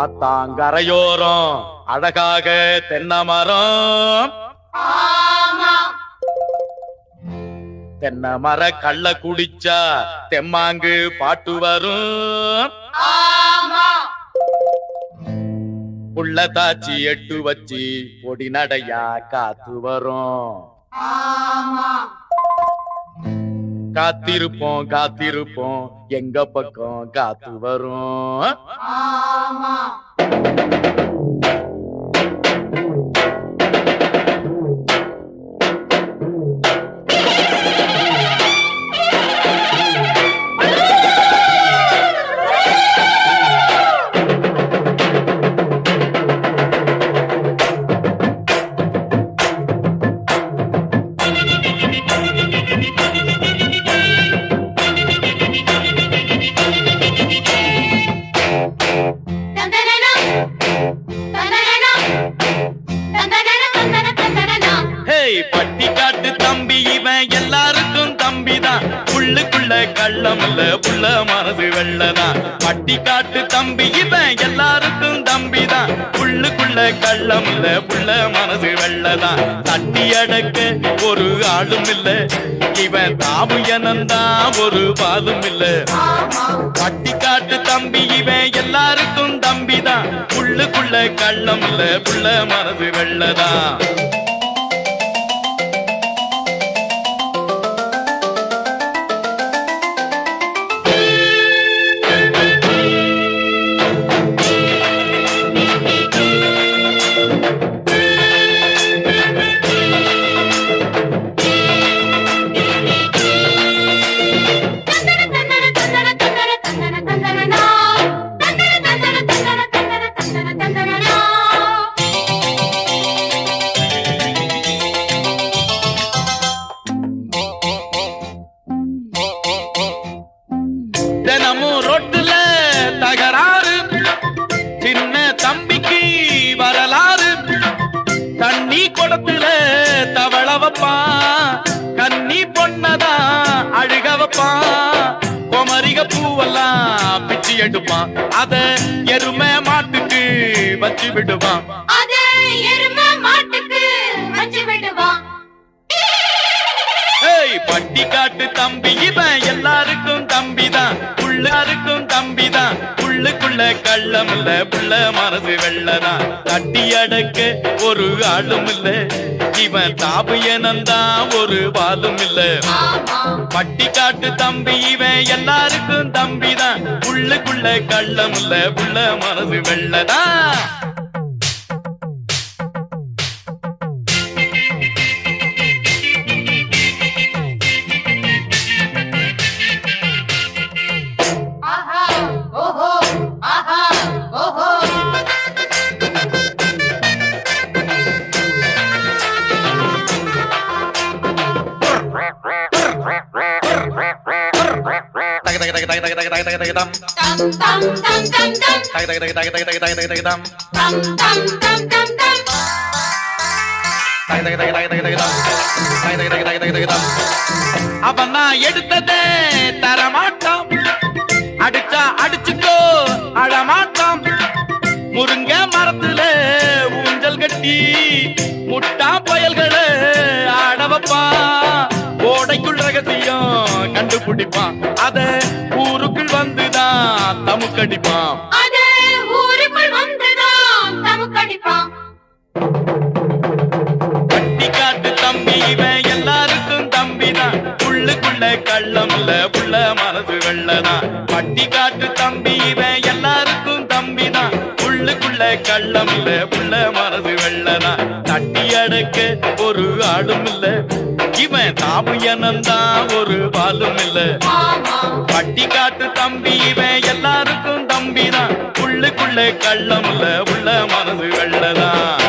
ஆத்தாங்கரையோரம் அழகாக தென்னை மரம் தென்னை மர கள்ள குடிச்சா தெம்மாங்கு பாட்டு வரும். புள்ள தாச்சி எட்டு வச்சு பொடி நடையா காத்து வரும். காத்திருப்போம் காத்திருப்போம் எங்க பக்கம் காத்து வரும். Rama. உள்ளுக்குள்ள கள்ளம் புள்ள மனசு வெள்ளதான். பட்டி காட்டு தம்பி இவன் எல்லாருக்கும் தம்பிதான். உள்ளுக்குள்ள கள்ளம் இல்ல புள்ள மனசு வெள்ளதான். தட்டி அடக்க ஒரு ஆளும் இல்ல இவன் தாவு எனந்தான் ஒரு பாலும் இல்ல. பட்டி காட்டு தம்பி இவன் எல்லாருக்கும் தம்பிதான். உள்ளுக்குள்ள கள்ளம் இல்ல புள்ள மனசு வெள்ளதான். தண்ணி குடத்துல தவள வைப்பான் கன்னி பொண்ணதான் அழுக வைப்பான் குமரிக பூவெல்லாம் பிச்சு எடுப்பான் அத எருமை மாட்டுக்கு வச்சு விடுவான் ஏய் பட்டி காட்டு தம்பி இவன் எல்லாருக்கும் தம்பிதான். உள்ளாருக்கும் தம்பிதான். உள்ளுக்குள்ள கள்ளம் இல்ல புள்ள மனசு வெள்ளதான். தட்டி அடக்க ஒரு ஆளும் இல்ல. இவன் தாபு எனந்தான் ஒரு வாலும் இல்ல. பட்டி காட்டு தம்பி இவன் எல்லாருக்கும் தம்பிதான். உள்ளுக்குள்ள கள்ளம் இல்ல புள்ள மனசு வெள்ளதான். அவன் நான் எடுத்ததே தரமாட்டான். அடிச்சா அடிச்சுக்கோ அழமாட்டான். முருங்க மரத்துல ஊஞ்சல் கட்டி முட்டா பயல்களை ஆடவப்பா ஓடைக்குள் ரகசியம் கண்டுபிடிப்பான். அத வந்துதான் தமுக்கடிப்பான் பட்டி காட்டு தம்பி இவன் எல்லாருக்கும் தம்பிதான். உள்ளுக்குள்ள கள்ளம் இல்ல புள்ள மனசு வெள்ளதான். பட்டி காட்டு தம்பி இவன் எல்லாருக்கும் தம்பிதான். உள்ளுக்குள்ள கள்ளம் இல்ல புள்ள மனசு வெள்ளதான். தட்டி அடக்க ஒரு ஆளும் இல்ல. இவன் தாபு எனந்தான் ஒரு பாலும் இல்ல. பட்டி காட்டு தம்பி இவன் எல்லாருக்கும் தம்பிதான். உள்ளுக்குள்ள கள்ளம் இல்ல உள்ள மனசு வெள்ளதான்.